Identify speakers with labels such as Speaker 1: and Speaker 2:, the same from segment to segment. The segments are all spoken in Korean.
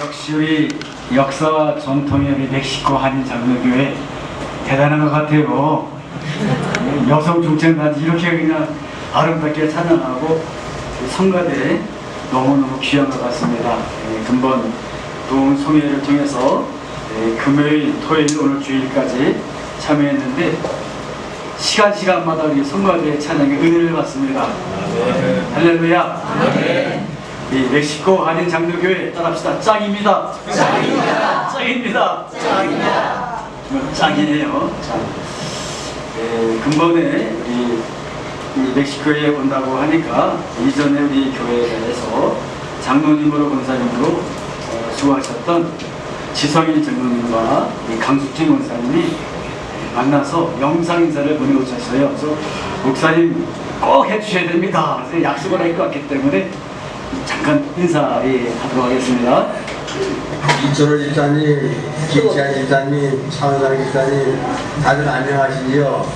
Speaker 1: 역시 우리 역사와 전통의 우리 멕시코 한인 장로교회 대단한 것 같아요. 여성 중창단지 이렇게 그냥 아름답게 찬양하고 성가대 너무너무 귀한 것 같습니다. 예, 근본 부흥 송예를 통해서 예, 금요일, 토요일, 오늘 주일까지 참여했는데 시간 시간마다 우리 성가대 찬양의 은혜를 받습니다. 할렐루야. 이 멕시코 한인 장로교회 따라합시다. 짱입니다. 짱입니다. 짱입니다. 짱입니다. 정말 짱이네요. 짱. 예, 근본에 우리 이 멕시코에 온다고 하니까 이전에 우리 교회에서 장로님으로 권사님으로 어, 수고하셨던 지성일 장로님과 이 강숙진 권사님이 만나서 영상 인사를 보내오셨어요. 그래서 목사님 꼭 해주셔야 됩니다. 그래서 약속을 할 것 같기 때문에 잠깐 인사하도록 하겠습니다.
Speaker 2: 이철호 집사님, 김치한 집사님, 차은상 집사님, 다들 안녕하시죠?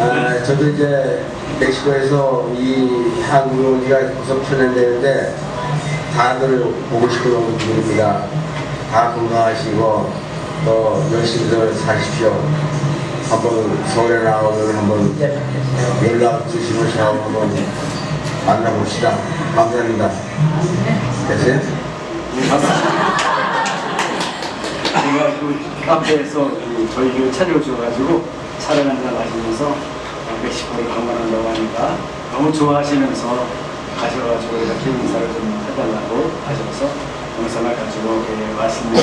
Speaker 2: 아, 저도 이제 멕시코에서 이 한국에 온 지가 벌써 8년 되는데 다들 보고 싶은 분입니다. 다 건강하시고 또 열심히들 사십시오. 한번 서울에 나오면 한번 연락 주시면 저하고 한번 만나봅시다. 감사합니다. 됐어요?
Speaker 1: 제가 그 카페에서 이 저희 교회 찾아오셔가지고 차를 한잔 마시면서 어, 멕시코를 방문한다고 하니까 너무 좋아하시면서 가셔가지고 이렇게 인사를 좀 해달라고 하셔서 영상을 가지고 예, 왔습니다.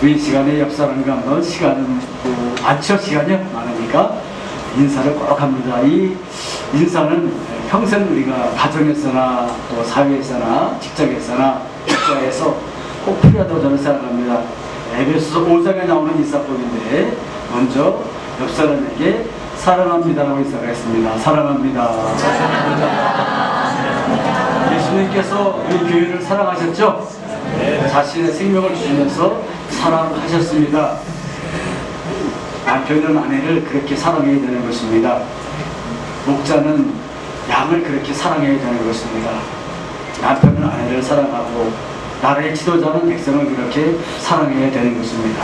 Speaker 1: 우리 시간에 옆사람과 한번 시간은 뭐 많죠 시간이 많으니까 인사를 꼭 합니다. 이 인사는 평생 우리가 가정에서나 또 사회에서나 직장에서나 국가에서 꼭 필요하다고 저는 생각합니다. 에베소서 5장에 나오는 인사법인데 먼저 옆 사람에게 사랑합니다라고 인사하겠습니다. 사랑합니다. 예수님께서 우리 교회를 사랑하셨죠? 자신의 생명을 주시면서 사랑하셨습니다. 남편은 아내를 그렇게 사랑해야 되는 것입니다. 목자는 양을 그렇게 사랑해야 되는 것입니다. 남편은 아내를 사랑하고 나라의 지도자는 백성을 그렇게 사랑해야 되는 것입니다.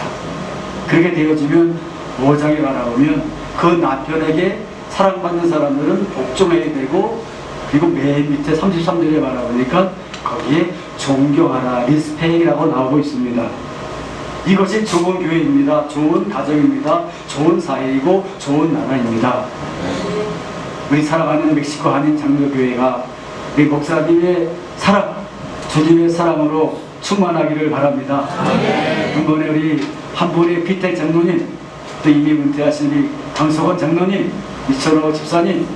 Speaker 1: 그렇게 되어지면 5장에 바라보면 그 남편에게 사랑받는 사람들은 복종해야 되고 그리고 맨 밑에 33절에 바라보니까 거기에 존경하라 리스펙이라고 나오고 있습니다. 이것이 좋은 교회입니다. 좋은 가정입니다. 좋은 사회이고 좋은 나라입니다. 우리 사랑하는 멕시코 한인 장로교회가 우리 목사님의 사랑, 주님의 사랑으로 충만하기를 바랍니다. 이번에 우리 한 분의 피태 장로님, 또 이미 은퇴하신 우리 강석원 장로님, 이철호 집사님,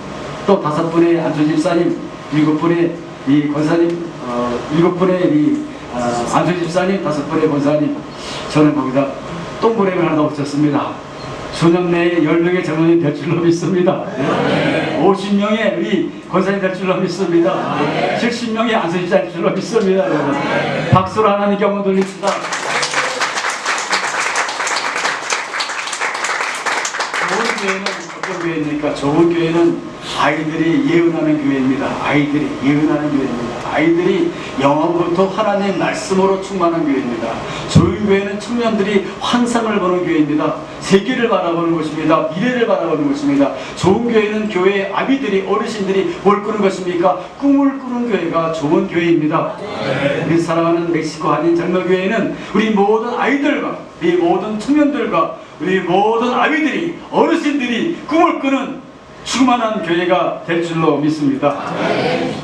Speaker 1: 또 다섯 분의 안수 집사님, 일곱 분의 이 권사님, 어, 일곱 분의 이 어, 안수 집사님, 다섯 분의 권사님, 저는 거기다 동그라미 하나 붙였습니다. 수년 내에 10명의 장로님 될 줄로 믿습니다. 50명의 우리 권사님 될 줄로 믿습니다. 70명의 안수집사 될 줄로 믿습니다. 박수로 하나님 경험 돌립시다. 좋은 교회는 어떤 교회입니까? 좋은 교회는 아이들이 예언하는 교회입니다. 아이들이 예언하는 교회입니다. 아이들이 영어부터 하나님의 말씀으로 충만한 교회입니다. 좋은 교회는 청년들이 환상을 보는 교회입니다. 세계를 바라보는 것입니다. 미래를 바라보는 것입니다. 좋은 교회는 교회의 아비들이 어르신들이 뭘 꾸는 것입니까? 꿈을 꾸는 교회가 좋은 교회입니다. 우리 사랑하는 멕시코 한인 장로교회는 우리 모든 아이들과 우리 모든 청년들과 우리 모든 아비들이 어르신들이 꿈을 꾸는 충만한 교회가 될 줄로 믿습니다.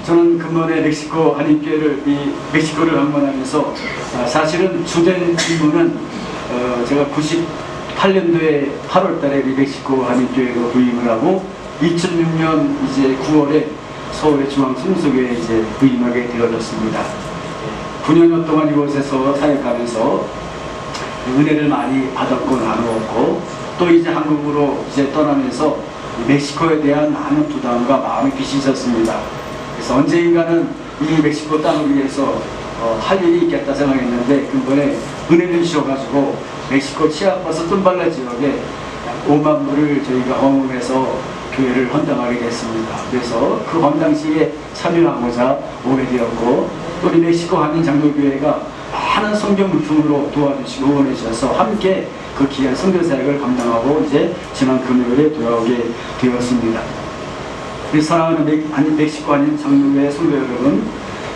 Speaker 1: 저는 근본에 멕시코 한인교회를 이 멕시코를 방문하면서 아, 사실은 주된 임무는 어, 제가 98년도에 8월달에 우리 멕시코 한인교회로 부임을 하고 2006년 이제 9월에 서울의 중앙 성수교회에 이제 부임하게 되어졌습니다. 9년 동안 이곳에서 사역하면서 은혜를 많이 받았고 나누었고 또 이제 한국으로 이제 떠나면서 멕시코에 대한 많은 부담과 마음의 빚이 있었습니다. 그래서 언젠가는 이 멕시코 땅을 위해서 어, 할 일이 있겠다 생각했는데 근본에 은혜를 주셔가지고 멕시코 치아파스 tum발라 지역에 약 5만 불을 저희가 헌금해서 교회를 헌당하게 됐습니다. 그래서 그 헌당식에 참여하고자 오게 되었고 또 우리 멕시코 한인 장로교회가 많은 성경 물품으로 도와주시고 응원해 주셔서 함께 그 귀한 성교 사역을 감당하고 이제 지난 금요일에 돌아오게 되었습니다. 우리 사랑하는 멕, 아니, 멕시코 아닌 장로회 성도 여러분,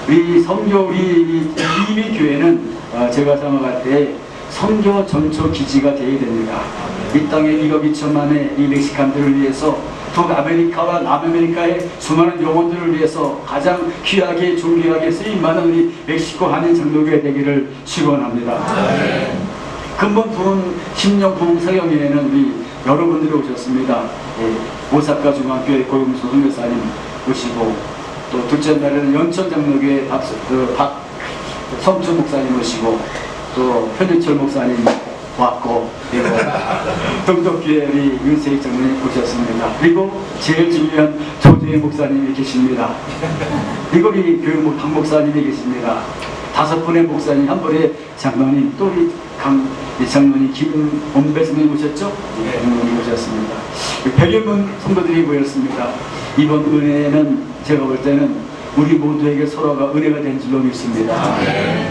Speaker 1: 우리 성교 우리 이미 교회는 어, 제가 생각할 때 성교 전초 기지가 되어야 됩니다. 이 땅에 1억 2천만의 이 멕시칸들을 위해서 북아메리카와 남아메리카의 수많은 영혼들을 위해서 가장 귀하게 존귀하게 쓰임받은 우리 멕시코 한인 장로교회 되기를 축원합니다. 근본 부흥 10년 부흥 사경회에는 우리 여러분들이 오셨습니다. 예, 오사카 중학교의 고용수 선교사님 오시고 또 둘째 날에는 연천 장로교회 박, 그, 박 성주 목사님 오시고 또 현유철 목사님 왔고 우리 윤세익 장로님 오셨습니다. 그리고 제일 중요한 조재희 목사님이 계십니다. 그리고 우리 교육 박 목사님이 계십니다. 다섯 분의 목사님, 한 분의 장로님, 또 우리 강이 장로님 김원배 선생님 오셨죠? 네, 장로님 오셨습니다. 100여 분 성도들이 모였습니다. 이번 은혜는 제가 볼 때는 우리 모두에게 서로가 은혜가 된 줄로 믿습니다.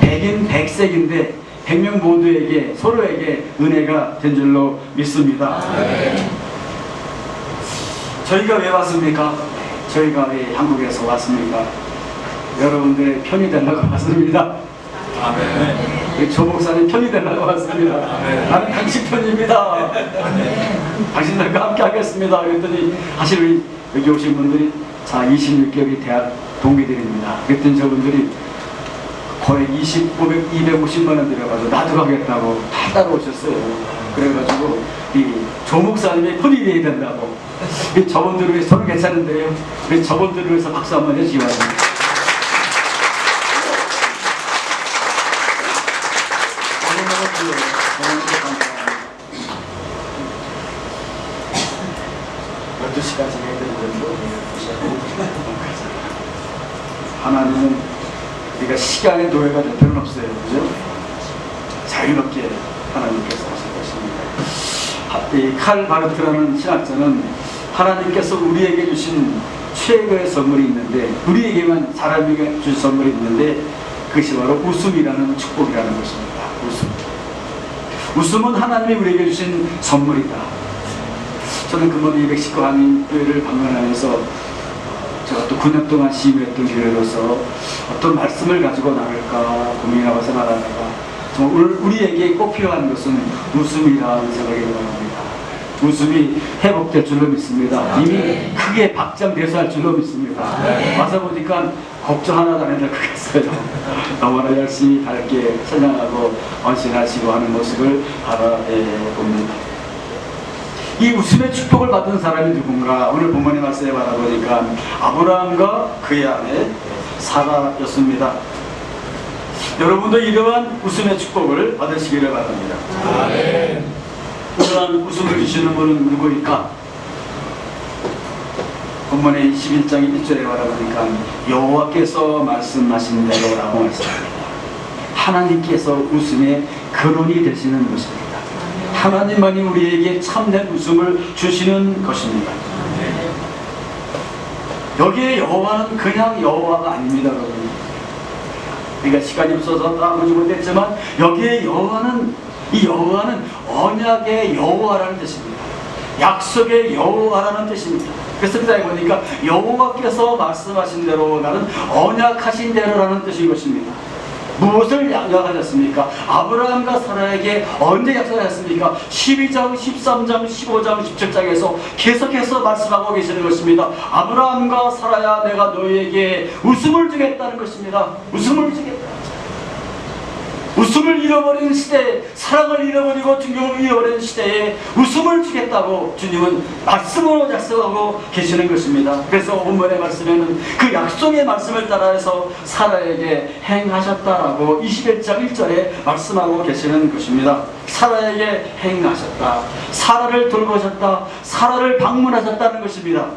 Speaker 1: 백인 백색인데 백명 모두에게 서로에게 은혜가 된 줄로 믿습니다. 저희가 왜 왔습니까? 저희가 왜 한국에서 왔습니까? 여러분들의 편이 되려고 왔습니다. 우리 조 목사님 편이 되려고 왔습니다. 나는 당신 편입니다. 당신들과 함께 하겠습니다. 그랬더니 사실 여기 오신 분들이 자 26개월이 대학 동기들입니다. 그랬더니 저분들이 거의 20, 500, 250만 원 들여가지고 나도 가겠다고 다 따라오셨어요. 그래가지고 이 조 목사님이 편이 돼야 된다고. 이 저분들을 위해서 저는 괜찮은데요. 우리 저분들을 위해서 박수 한번 해주시기 바랍니다. 하나님은 우리가 시간의 노예가 될 필요는 없어요. 그죠? 자유롭게 하나님께서 하실 것입니다. 이칼 바르트라는 신학자는 하나님께서 우리에게 주신 최고의 선물이 있는데 우리에게만 사람에게 주신 선물이 있는데 그것이 바로 웃음이라는 축복이라는 것입니다. 웃음. 웃음은 하나님이 우리에게 주신 선물이다. 저는 금번 이 멕시코 한인교회를 방문하면서 제가 또 9년 동안 시위했던 교회로서 어떤 말씀을 가지고 나갈까 고민하고 생각하다가 정말 우리- 우리에게 꼭 필요한 것은 웃음이라는 생각이 들어갑니다. 웃음이 회복될 줄로 믿습니다. 이미 크게 박장대소할 줄로 믿습니다. 와서 보니까 걱정 하나도 안 해도 크겠어요. 너무나 열심히 밝게 찬양하고 헌신하시고 하는 모습을 바라봅니다. 이 웃음의 축복을 받은 사람이 누군가 오늘 본문의 말씀에 바라보니까 아브라함과 그의 아내 사라였습니다. 여러분도 이러한 웃음의 축복을 받으시기를 바랍니다. 이러한 웃음을 주시는 분은 누구일까? 본문의 21장 1절에 바라보니까 여호와께서 말씀하신 대로라고 말씀합니다. 하나님께서 웃음의 근원이 되시는 것입니다. 하나님만이 우리에게 참된 웃음을 주시는 것입니다. 여기에 여호와는 그냥 여호와가 아닙니다, 여러분. 우리가 시간이 없어서 다 보지 못했지만 여기에 여호와는 이 여호와는 언약의 여호와라는 뜻입니다. 약속의 여호와라는 뜻입니다. 그래서 그다음에 보니까 여호와께서 말씀하신 대로 나는 언약하신 대로라는 뜻인 것입니다. 무엇을 약속하셨습니까? 아브라함과 사라에게 언제 약속하셨습니까? 12장, 13장, 15장, 17장에서 계속해서 말씀하고 계시는 것입니다. 아브라함과 사라야 내가 너희에게 웃음을 주겠다는 것입니다. 웃음을 주겠다. 웃음을 잃어버린 시대, 사랑을 잃어버리고 존경을 잃어버린 시대에 웃음을 주겠다고 주님은 말씀으로 약속하고 계시는 것입니다. 그래서 본문의 말씀에는 그 약속의 말씀을 따라서 사라에게 행하셨다라고 21장 1절에 말씀하고 계시는 것입니다. 사라에게 행하셨다. 사라를 돌보셨다. 사라를 방문하셨다는 것입니다.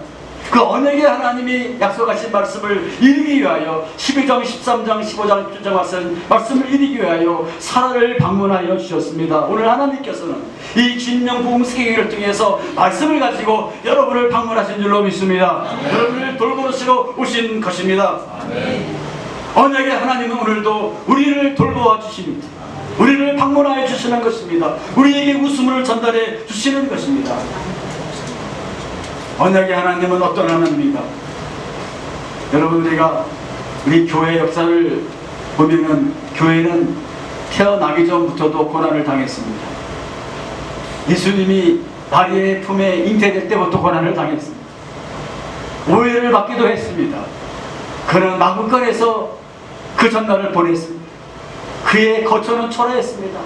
Speaker 1: 그 언약의 하나님이 약속하신 말씀을 이루기 위하여 12장, 13장, 15장, 17장 말씀, 말씀을 이루기 위하여 사라를 방문하여 주셨습니다. 오늘 하나님께서는 이 진영봉 세계를 통해서 말씀을 가지고 여러분을 방문하신 줄로 믿습니다. 여러분을 돌보시러 오신 것입니다. 언약의 하나님은 오늘도 우리를 돌보아 주십니다. 우리를 방문하여 주시는 것입니다. 우리에게 웃음을 전달해 주시는 것입니다. 언약의 하나님은 어떤 하나님입니까? 여러분 우리가 우리 교회 역사를 보면은 교회는 태어나기 전부터도 고난을 당했습니다. 예수님이 마리의 품에 잉태될 때부터 고난을 당했습니다. 오해를 받기도 했습니다. 그는 마구간에서 그 전날을 보냈습니다. 그의 거처는 초라했습니다.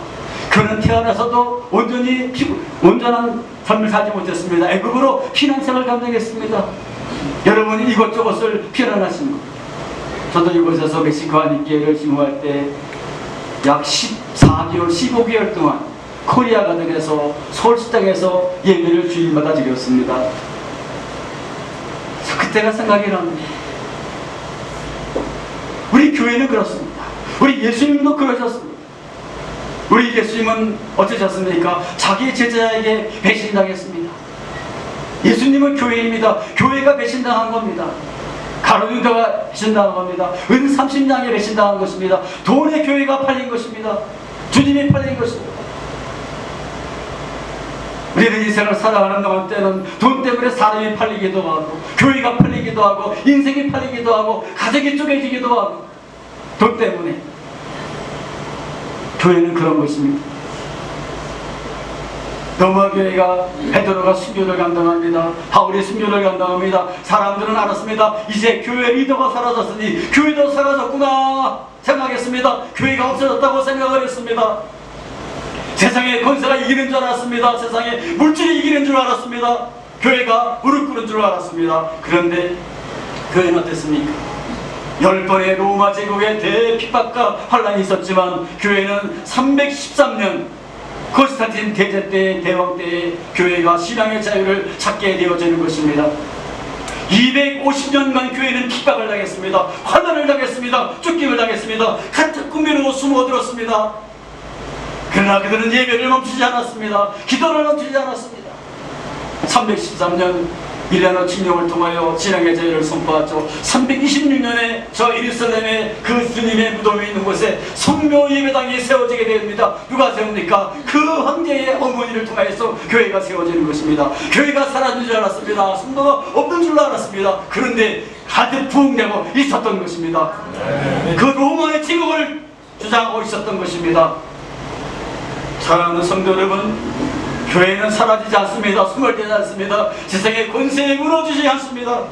Speaker 1: 그는 태어나서도 온전히 피, 온전한 삶을 살지 못했습니다. 애국으로 피난생을 감당했습니다. 여러분이 이것저것을 피난하신 것. 저도 이곳에서 멕시코 한인교회를 신고할 때 약 14개월, 15개월 동안 코리아 가든에서 서울시장에서 예배를 주일마다 드렸습니다. 그때가 생각이 납니다. 우리 교회는 그렇습니다. 우리 예수님도 그러셨습니다. 우리 예수님은 어떠셨습니까? 자기 제자에게 배신당했습니다. 예수님은 교회입니다. 교회가 배신당한 겁니다. 가로등가가 배신당한 겁니다. 은 30냥에 배신당한 것입니다. 돈의 교회가 팔린 것입니다. 주님이 팔린 것입니다. 우리는 인생을 살아가는 동안 때는 돈 때문에 사람이 팔리기도 하고 교회가 팔리기도 하고 인생이 팔리기도 하고 가족이 쪼개지기도 하고 돈 때문에 교회는 그런 것입니다. 노마 교회가 베드로가 순교를 감당합니다. 바울이 순교를 감당합니다. 사람들은 알았습니다. 이제 교회 리더가 사라졌으니 교회도 사라졌구나 생각했습니다. 교회가 없어졌다고 생각을 했습니다. 세상의 권세가 이기는 줄 알았습니다. 세상의 물질이 이기는 줄 알았습니다. 교회가 무릎 꿇은 줄 알았습니다. 그런데 교회는 어땠습니까? 열 번의 로마 제국의 대핍박과 환란이 있었지만 교회는 313년 코스타틴 대제 때 대왕 때에 교회가 신앙의 자유를 찾게 되어지는 것입니다. 250년간 교회는 핍박을 당했습니다. 환란을 당했습니다. 쫓김을 당했습니다. 같은 꿈으로 숨어들었습니다. 그러나 그들은 예배를 멈추지 않았습니다. 기도를 멈추지 않았습니다. 313년 밀라노 칙령을 통하여 신앙의 자유를 선포하죠. 326년에 저 예루살렘에 그 주님의 무덤이 있는 곳에 성묘 예배당이 세워지게 됩니다. 누가 세웁니까? 그 황제의 어머니를 통하여서 교회가 세워지는 것입니다. 교회가 사라진 줄 알았습니다. 성도가 없는 줄 알았습니다. 그런데 가득 부흥되고 있었던 것입니다. 그 로마의 제국을 주장하고 있었던 것입니다. 사랑하는 성도 여러분, 교회는 사라지지 않습니다. 소멸되지 않습니다. 세상의 권세에 무너지지 않습니다.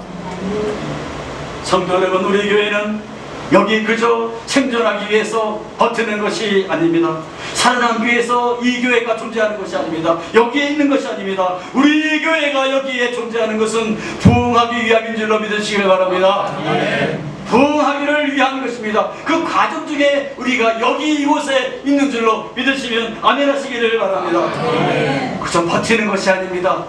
Speaker 1: 성도 여러분, 우리 교회는 여기 그저 생존하기 위해서 버티는 것이 아닙니다. 살아남기 위해서 이 교회가 존재하는 것이 아닙니다. 여기에 있는 것이 아닙니다. 우리 교회가 여기에 존재하는 것은 부흥하기 위함인 줄로 믿으시길 바랍니다. 부흥하기를 위한 것입니다. 그 과정 중에 우리가 여기 이곳에 있는 줄로 믿으시면 아멘 하시기를 바랍니다. 그저 버티는 것이 아닙니다.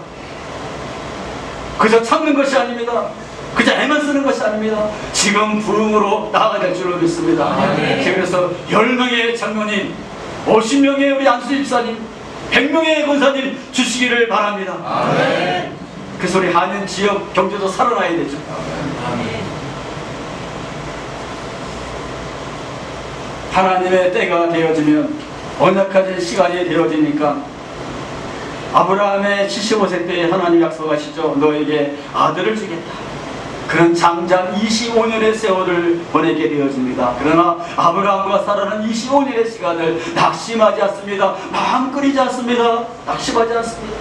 Speaker 1: 그저 참는 것이 아닙니다. 그저 애만 쓰는 것이 아닙니다. 지금 부흥으로 나아가야 될 줄로 믿습니다. 그래서 10명의 장로님, 50명의 우리 안수 집사님, 100명의 권사님 주시기를 바랍니다. 그래서 우리 한인 지역 경제도 살아나야 되죠. 하나님의 때가 되어지면 언약하실 시간이 되어지니까 아브라함의 75세 때에 하나님 약속하시죠. 너에게 아들을 주겠다. 그는 장장 25년의 세월을 보내게 되어집니다. 그러나 아브라함과 사라는 25년의 시간을 낙심하지 않습니다. 마음 끓이지 않습니다. 낙심하지 않습니다.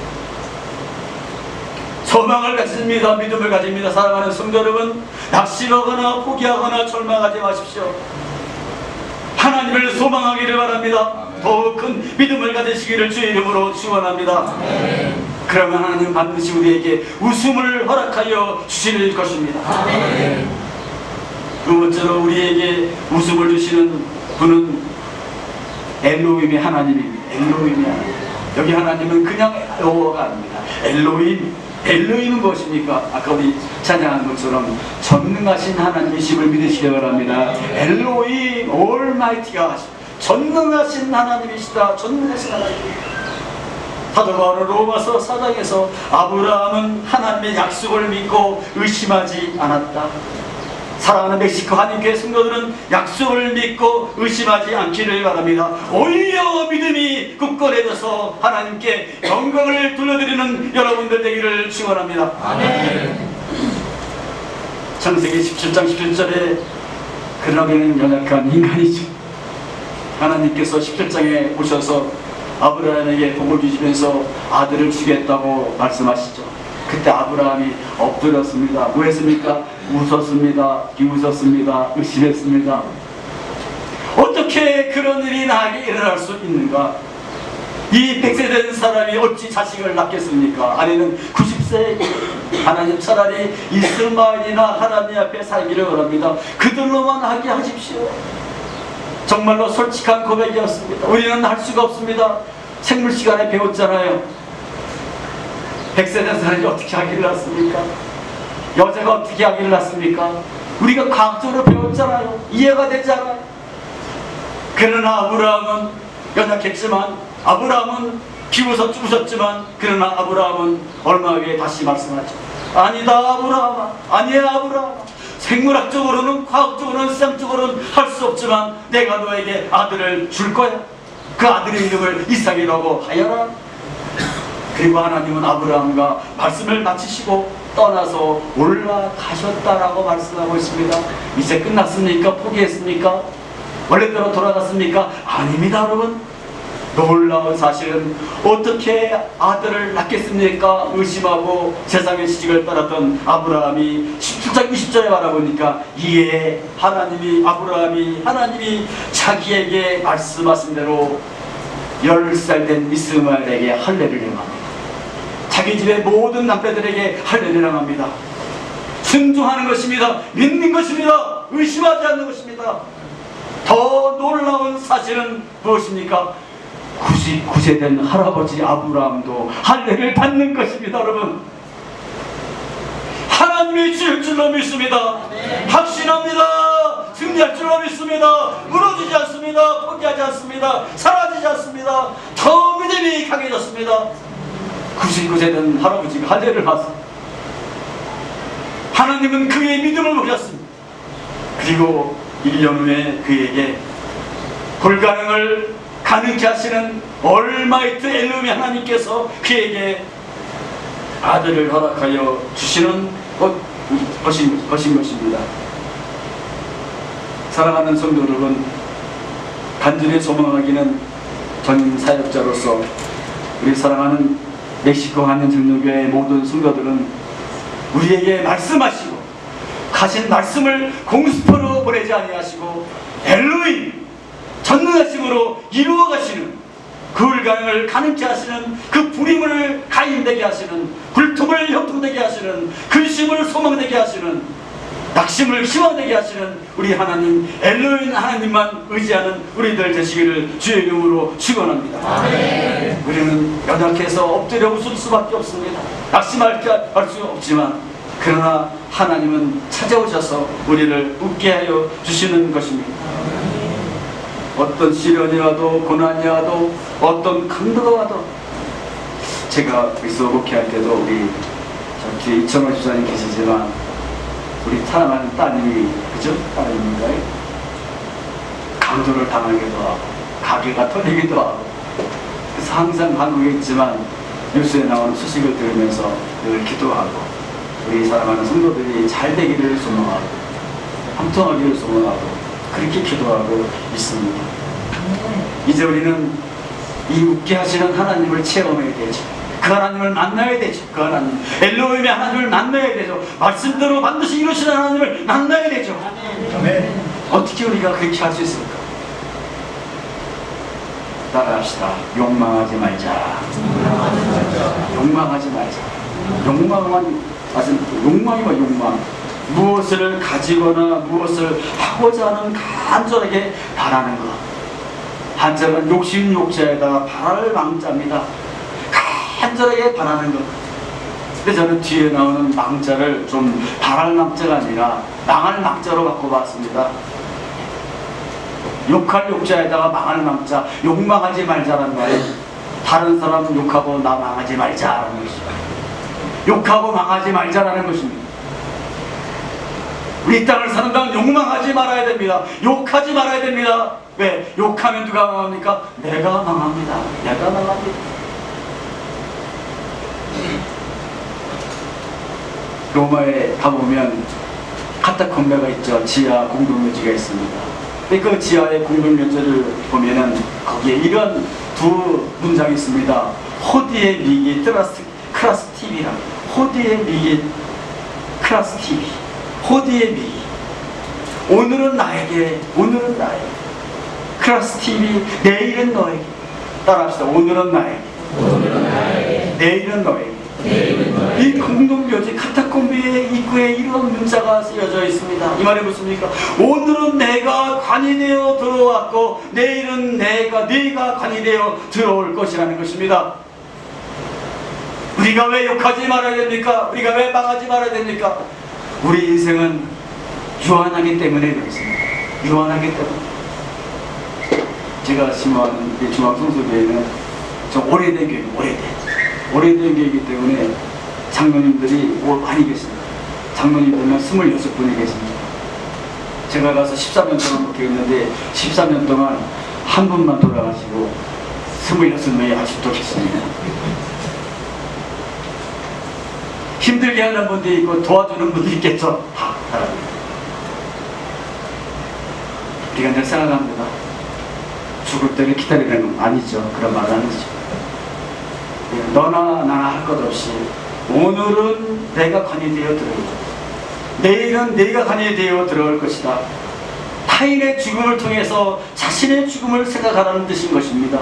Speaker 1: 소망을 가집니다. 믿음을 가집니다. 사랑하는 성도 여러분, 낙심하거나 포기하거나 절망하지 마십시오. 하나님을 소망하기를 바랍니다. 더욱 큰 믿음을 가지시기를 주의 이름으로 축원합니다. 그러면 하나님 반드시 우리에게 웃음을 허락하여 주실 것입니다. 두 번째로 우리에게 웃음을 주시는 분은 엘로힘의 하나님입니다. 엘로힘이 하나님. 여기 하나님은 그냥 여호와가 아닙니다. 엘로힘. 엘로힘은 무엇입니까? 아까 우리 찬양한 것처럼 전능하신 하나님이심을 믿으시기 바랍니다. 엘로힘, 올마이티가 전능하신 하나님이시다. 전능하신 하나님. 사도 바울 로마서 4장에서 아브라함은 하나님의 약속을 믿고 의심하지 않았다. 사랑하는 멕시코 한인교회 성도들은 약속을 믿고 의심하지 않기를 바랍니다. 오히려 믿음이 굳건해져서 하나님께 영광을 돌려드리는 여러분들 되기를 축원합니다. 창세기 17장 17절에 그러나 그는 연약한 인간이죠. 하나님께서 17장에 오셔서 아브라함에게 복을 주시면서 아들을 주겠다고 말씀하시죠. 그때 아브라함이 엎드렸습니다. 뭐 했습니까? 웃었습니다. 비웃었습니다. 의심했습니다. 어떻게 그런 일이 나에게 일어날 수 있는가? 이 100세 된 사람이 어찌 자식을 낳겠습니까? 아내는 90세 하나님 차라리 이스마엘이나 하나님 앞에 살기를 원합니다. 그들로만 하게 하십시오. 정말로 솔직한 고백이었습니다. 우리는 할 수가 없습니다. 생물 시간에 배웠잖아요. 100세 된 사람이 어떻게 하기를 낳습니까? 여자가 어떻게 하기를 낳습니까? 우리가 과학적으로 배웠잖아요. 이해가 되잖아요. 그러나 아브라함은 연약했지만 아브라함은 비웃어 웃었지만 그러나 아브라함은 얼마 후에 다시 말씀하죠. 아니다 아브라함아 아니야 아브라함아 생물학적으로는 과학적으로는 세상적으로는 할 수 없지만 내가 너에게 아들을 줄 거야. 그 아들의 이름을 이삭이라고 하여라. 그리고 하나님은 아브라함과 말씀을 마치시고 떠나서 올라가셨다라고 말씀하고 있습니다. 이제 끝났습니까? 포기했습니까? 원래대로 돌아갔습니까? 아닙니다, 여러분. 놀라운 사실은 어떻게 아들을 낳겠습니까? 의심하고 세상의 지식을 따랐던 아브라함이 17장 20절에 말해보니까 이에 하나님이 아브라함이 하나님이 자기에게 말씀하신 대로 10살 된 이스마엘에게 할례를 행합니다. 자기 집의 모든 남편들에게 할례를 행합니다. 순종하는 것입니다. 믿는 것입니다. 의심하지 않는 것입니다. 더 놀라운 사실은 무엇입니까? 99세 된 할아버지 아브라함도 할례를 받는 것입니다, 여러분. 하나님이 주실 줄로 믿습니다. 확신합니다. 승리할 줄로 믿습니다. 무너지지 않습니다. 포기하지 않습니다. 사라지지 않습니다. 더 믿음이 강해졌습니다. 99세 된 할아버지가 할례를 받습니다. 하나님은 그의 믿음을 보셨습니다. 그리고 1년 후에 그에게 불가능을 가능케 하시는 얼마이트 엘룸의 하나님께서 그에게 아들을 허락하여 주시는 것, 것인, 것인 것입니다. 사랑하는 성도 여러분, 간절히 소망하기는 전 사역자로서 우리 사랑하는 멕시코 한인 정교회의 모든 성도들은 우리에게 말씀하시고 가신 말씀을 공수표로 보내지 아니하시고 엘로임 전능하심으로 이루어 가시는 그 불가능을 가능케 하시는 그 불임을 가임되게 하시는 불통을 형통되게 하시는 근심을 소망되게 하시는 낙심을 희망되게 하시는 우리 하나님 엘로인 하나님만 의지하는 우리들 되시기를 주의 이름으로 축원합니다. 우리는 연약해서 엎드려 웃을 수밖에 없습니다. 낙심할 수 없지만 그러나 하나님은 찾아오셔서 우리를 웃게 하여 주시는 것입니다. 어떤 시련이라도 고난이라도 어떤 강도가 와도 제가 그리스도 목회할 때도 우리 저 뒤에 이천호 주사님 계시지만 우리 사랑하는 따님이 그죠? 따님인가요? 강도를 당하기도 하고 가게가 터지기도 하고 그래서 항상 한국에 있지만 뉴스에 나오는 소식을 들으면서 늘 기도하고 우리 사랑하는 성도들이 잘 되기를 소망하고 함통하기를 소망하고 그렇게 기도하고 있습니다. 이제 우리는 이 웃게 하시는 하나님을 체험해야 되죠. 그 하나님을 만나야 되죠. 그 하나님. 엘로힘의 하나님을 만나야 되죠. 말씀대로 반드시 이루시는 하나님을 만나야 되죠. 어떻게 우리가 그렇게 할 수 있을까? 따라합시다. 욕망하지 말자. 욕망하지 말자. 욕망만 사실 욕망이와 욕망. 무엇을 가지거나 무엇을 하고자 하는 간절하게 바라는 것. 한자는 욕심 욕자에다가 바랄 망자입니다. 간절하게 바라는 것. 근데 저는 뒤에 나오는 망자를 좀 바랄 망자가 아니라 망할 망자로 바꿔봤습니다. 욕할 욕자에다가 망할 망자, 욕망하지 말자라는 말이 다른 사람 욕하고 나 망하지 말자라는 것이죠. 욕하고 망하지 말자라는 것입니다. 우리 이 땅을 사는 동안 욕망하지 말아야 됩니다. 욕하지 말아야 됩니다. 왜? 욕하면 누가 망합니까? 내가 망합니다. 내가 망합니다. 로마에 가보면 카타콤베가 있죠. 지하 공동묘지가 있습니다. 근데 그 지하의 공동묘지를 보면은 거기에 이런 두 문장이 있습니다. 호디의 미기 트라스 크라스 TV라. 호디의 미기 크라스 TV. 호디의 미기. 오늘은 나에게, 오늘은 나에게. 크라스 TV, 내일은 너에게. 따라합시다. 오늘은 나에게. 내일은 너에게. 이 공동묘지 카타콤비의 입구에 이런 문자가 쓰여져 있습니다. 이 말이 무엇입니까? 오늘은 내가 관이 되어 들어왔고 내일은 내가 네가 관이 되어 들어올 것이라는 것입니다. 우리가 왜 욕하지 말아야 됩니까? 우리가 왜 망하지 말아야 됩니까? 우리 인생은 유한하기 때문에 그렇습니다. 유한하기 때문에. 제가 심호하는 이 중앙성소교회는 좀 오래된 교회, 오래된. 오래된 교회이기 때문에 장로님들이 올 많이 계십니다. 장로님들은 26분이 계십니다. 제가 가서 13년 동안 그렇게 있는데 13년 동안 한 분만 돌아가시고 26명이 아직도 계십니다. 힘들게 하는 분도 있고 도와주는 분도 있겠죠. 다 사람입니다. 우리가 늘 생각합니다. 죽을 때를 기다리는 건 아니죠. 그런 말 아니죠. 너나 나나 할 것 없이 오늘은 내가 관이 되어 들어올 내일은 내가 관이 되어 들어올 것이다. 타인의 죽음을 통해서 자신의 죽음을 생각하라는 뜻인 것입니다.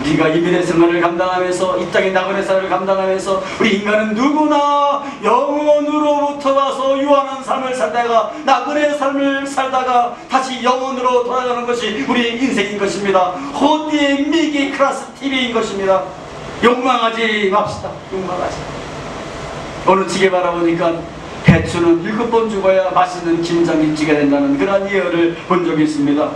Speaker 1: 우리가 이민의 생활을 감당하면서 이 땅의 나그네 생활을 감당하면서 우리 인간은 누구나 영원으로부터 와서 유한한 삶을 살다가 나그네 삶을 살다가 다시 영원으로 돌아가는 것이 우리 인생인 것입니다. 호디의 미기 크라스 TV인 것입니다. 욕망하지 맙시다. 욕망하지. 어느 지게 바라보니까 배추는 일곱 번 죽어야 맛있는 김장이 찌게 된다는 그런 예언을 본 적이 있습니다.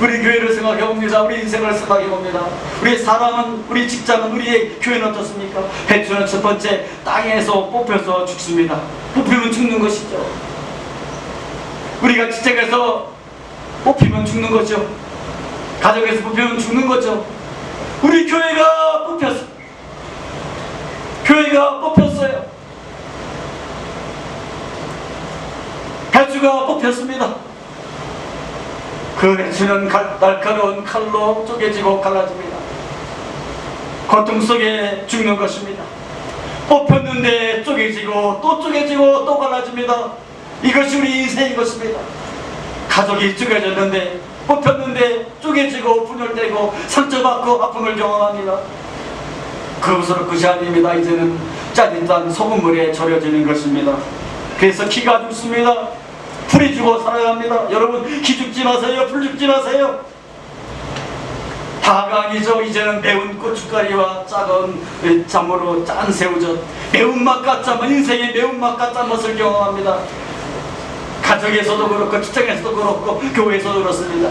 Speaker 1: 우리 교회를 생각해 봅니다. 우리 인생을 생각해 봅니다. 우리 사람은, 우리 직장은, 우리의 교회는 어떻습니까? 배추는 첫 번째 땅에서 뽑혀서 죽습니다. 뽑히면 죽는 것이죠. 우리가 직장에서 뽑히면 죽는 거죠. 가정에서 뽑히면 죽는 거죠. 우리 교회가 뽑혔어. 교회가 뽑혔어요. 배추가 뽑혔습니다. 그 배추는 갈- 날카로운 칼로 쪼개지고 갈라집니다. 고통 속에 죽는 것입니다. 뽑혔는데 쪼개지고 또 쪼개지고 또 갈라집니다. 이것이 우리 인생인 것입니다. 가족이 쪼개졌는데 뽑혔는데 쪼개지고 분열되고 상처받고 아픔을 경험합니다. 그것으로 끝이 아닙니다. 이제는 짜릿한 소금물에 절여지는 것입니다. 그래서 기가 죽습니다. 풀이 죽어 살아갑니다. 여러분 기 죽지 마세요. 풀 죽지 마세요. 다가 아니죠. 이제는 매운 고춧가리와 작은 짬으로 짠 새우젓 매운맛 같은 인생의 매운맛 같은 것을 경험합니다. 가정에서도 그렇고 직장에서도 그렇고 교회에서도 그렇습니다.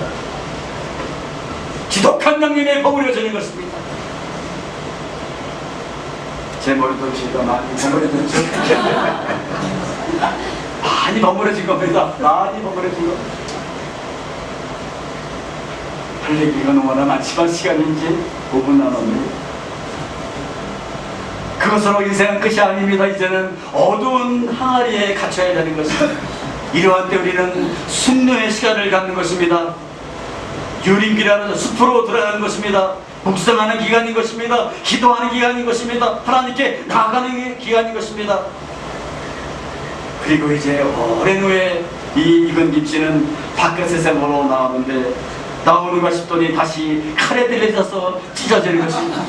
Speaker 1: 지독한 양념에 버무려지는 것입니다. 제 머리도 지가 많이 버무려졌죠. 많이 버무려진 겁니다. 많이 버무려진 겁니다. 할 얘기가 너무나 많지만 이제 5분 남았네요. 그것으로 인생은 끝이 아닙니다. 이제는 어두운 항아리에 갇혀야 되는 것입니다. 이러한 때 우리는 숙녀의 시간을 갖는 것입니다. 유림기라는 숲으로 들어가는 것입니다. 묵상하는 기간인 것입니다. 기도하는 기간인 것입니다. 하나님께 나아가는 기간인 것입니다. 그리고 이제 오랜 후에 이 익은 김치는 바깥 세상으로 나오는데 나오는가 싶더니 다시 칼에 들려져서 찢어지는 것입니다.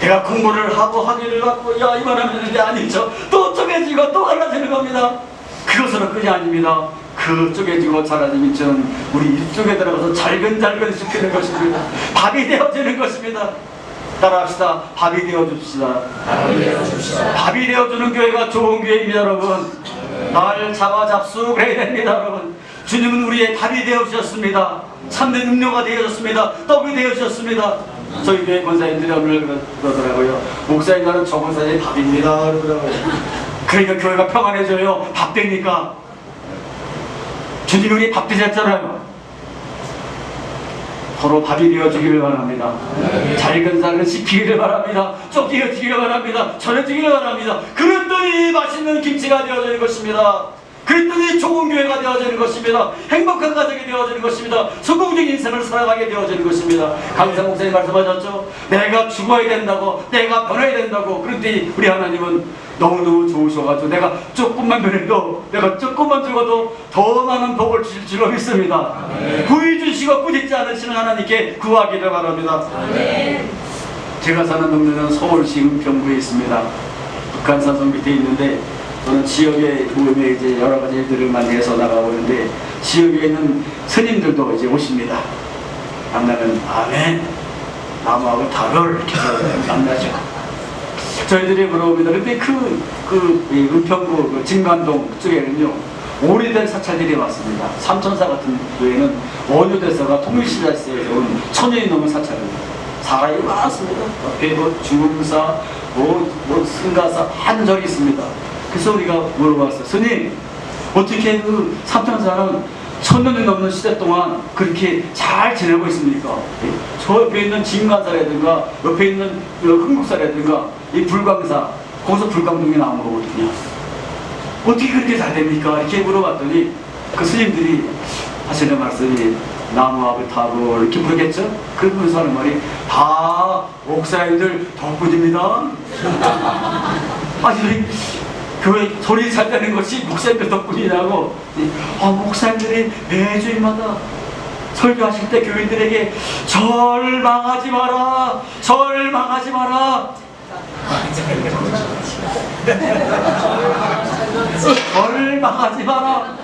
Speaker 1: 내가 공부를 하고 학위를 갖고 야 이만하면 되는데 아니죠. 또 쪼개지고 또 갈라지는 겁니다. 그것으로 끝이 아닙니다. 그 쪼개지고 자라진 빛은 우리 입속에 들어가서 잘근잘근 씹히는 것입니다. 밥이 되어지는 것입니다. 따라합시다. 밥이 되어줍시다. 밥이 되어주는 교회가 좋은 교회입니다, 여러분. 날 잡아 잡수 해야 됩니다, 여러분. 주님은 우리의 밥이 되어주셨습니다. 참된 음료가 되어졌습니다. 떡이 되어주셨습니다. 저희 교회 권사님들이 오늘 그러- 그러더라고요. 목사님 나는 저 권사님 밥입니다. 그러더라고요. 그러니까 교회가 평안해져요. 밥 되니까. 주님이 우리 밥 되셨잖아요. 서로 밥이 되어주기를 바랍니다. 잘근 살근 씹히기를 바랍니다. 쫓기기를 바랍니다. 전해주기를 바랍니다. 그랬더니 맛있는 김치가 되어지는 것입니다. 그랬더니 좋은 교회가 되어지는 것입니다. 행복한 가정이 되어지는 것입니다. 성공적인 인생을 살아가게 되어지는 것입니다. 강상 목사님 말씀하셨죠? 내가 죽어야 된다고, 내가 변해야 된다고. 그런데 우리 하나님은 너무너무 좋으셔가지고 내가 조금만 변해도, 내가 조금만 죽어도 더 많은 복을 주실 줄로 믿습니다. 구해 주시고 꾸짖지 않으시는 하나님께 구하기를 바랍니다. 제가 사는 동네는 서울시 은평구에 있습니다. 북한산성 밑에 있는데 저는 지역의 모임에 이제 여러 가지 일들을 많이 해서 나가고 있는데 지역에 있는 스님들도 이제 오십니다. 만나면 아멘 나무하고 답을 이렇게 만나죠. 저희들이. 근데 그, 그, 이 은평구 그 진관동 쪽에는요, 오래된 사찰들이 많습니다. 삼천사 같은 교회는 원효대사가 통일시대에서 온 천년이 넘은 사찰입니다. 사람이 많습니다. 앞에 뭐 중음사, 뭐, 뭐 승가사, 한절이 있습니다. 그래서 우리가 물어봤어요. 스님, 어떻게 그 삼천사는 천년이 넘는 시대 동안 그렇게 잘 지내고 있습니까? 예? 저 옆에 있는 진관사라든가 옆에 있는 그 흥국사라든가 이 불광사 거기서 불광동이 나온 거거든요. 어떻게 그렇게 잘 됩니까? 이렇게 물어봤더니 그 스님들이 하시는 말씀이 나무하고 타고 이렇게 부르겠죠? 그러면서 하는 말이 다 목사님들 덕분입니다. 아니 교회 소리 잘 되는 것이 목사님들 덕분이라고. 아, 목사님들이 매주일마다 설교하실 때 교인들에게 절망하지 마라 절망하지 마라 절망하지 마라.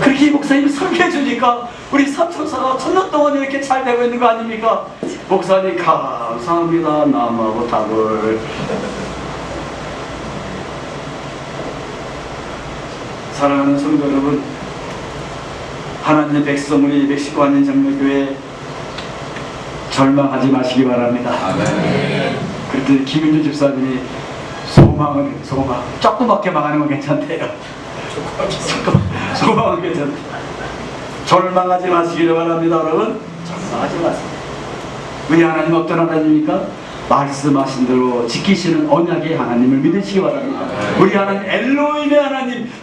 Speaker 1: 그렇게 목사님이 설교해 주니까 우리 삼천사가 천년 동안 이렇게 잘 되고 있는 거 아닙니까? 목사님 감사합니다. 나무하고 답을 사랑하는 성도 여러분 하나님의 백성 우리 멕시코 한인 장로교회 절망하지 마시기 바랍니다. 그랬더니 김윤주 집사님이 소망은 소망 조그맣게 망하는 건 괜찮대요. 조금 소망은 괜찮대. 절망하지 마시기를 바랍니다 여러분. 절망하지 마세요. 우리 하나님 어떤 하나님입니까? 말씀하신 대로 지키시는 언약의 하나님을 믿으시기 바랍니다. 우리 하나님 엘로임의 하나님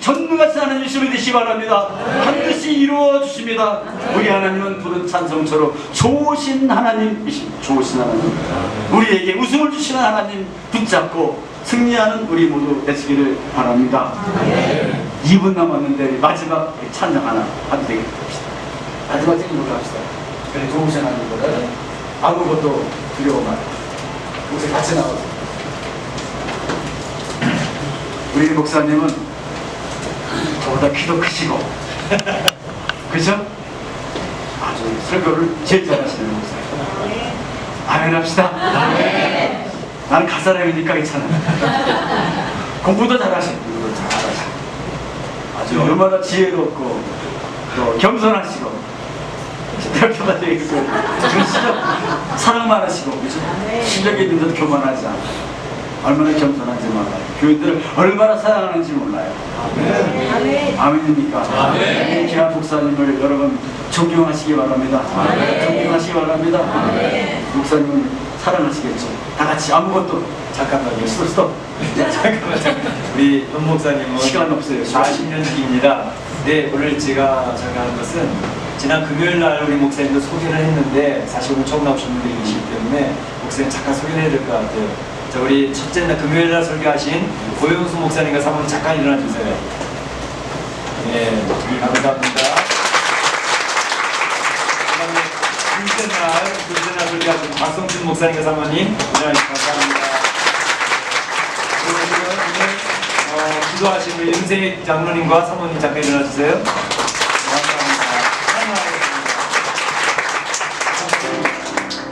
Speaker 1: 전능하신 하나님이시를 믿으시기 바랍니다. 반드시 이루어 주십니다. 우리 하나님은 부른 찬성처럼 좋으신 하나님이십니다. 좋으신 하나님. 우리에게 웃음을 주시는 하나님 붙잡고 승리하는 우리 모두 되시기를 바랍니다. 2분 남았는데 마지막 찬양 하나 하도 되겠다. 마지막 걸로 합시다. 그래 좋으신 하나님보다 아무것도 두려워 말아요. 목사 같이 나와서 우리 목사님은 저보다 키도 크시고. 그죠? 아주 설교를 제일 잘하시는 목사님. 아멘 합시다. 나는 가사람이니까 괜찮아. 공부도 잘하시고 공부도 잘하시고 아주 얼마나 지혜롭고 또 겸손하시고. 대표가 되겠고 그러시죠? 사랑 많으시고 그죠? 실력이 있는데도 교만하지 않아 얼마나 겸손한지 몰라요 교인들을 얼마나 사랑하는지 몰라요. 아멘입니까? 아멘. 귀한 목사님을 여러분 존경하시기 바랍니다. 존경하시기 바랍니다. 목사님은 사랑하시겠죠? 다 같이 아무것도 잠깐만요 스톱 스톱.
Speaker 3: 잠깐만 잠깐만. 우리 현 목사님은
Speaker 1: 시간 없어요.
Speaker 3: 40년직입니다. 네, 오늘 제가 전하는 것은 지난 금요일 날 우리 목사님도 소개를 했는데 사실 오늘 처음 나오신 분들이 계시기 때문에 목사님 잠깐 소개를 해야 될 것 같아요. 자, 우리 첫째 날 금요일 날 설교하신 고영수 목사님과 사모님 잠깐 일어나 주세요. 네, 감사합니다. 그다음에 둘째 날, 둘째 날 설교하신 박성준 목사님과 사모님 일어나 주시기 감사합니다. 그리고 오늘 어, 기도하신 우리 은세 장로님과 사모님 잠깐 일어나 주세요. 네, 감사합니다. 찬양하겠습니다.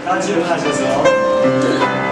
Speaker 3: 다 일어나셔서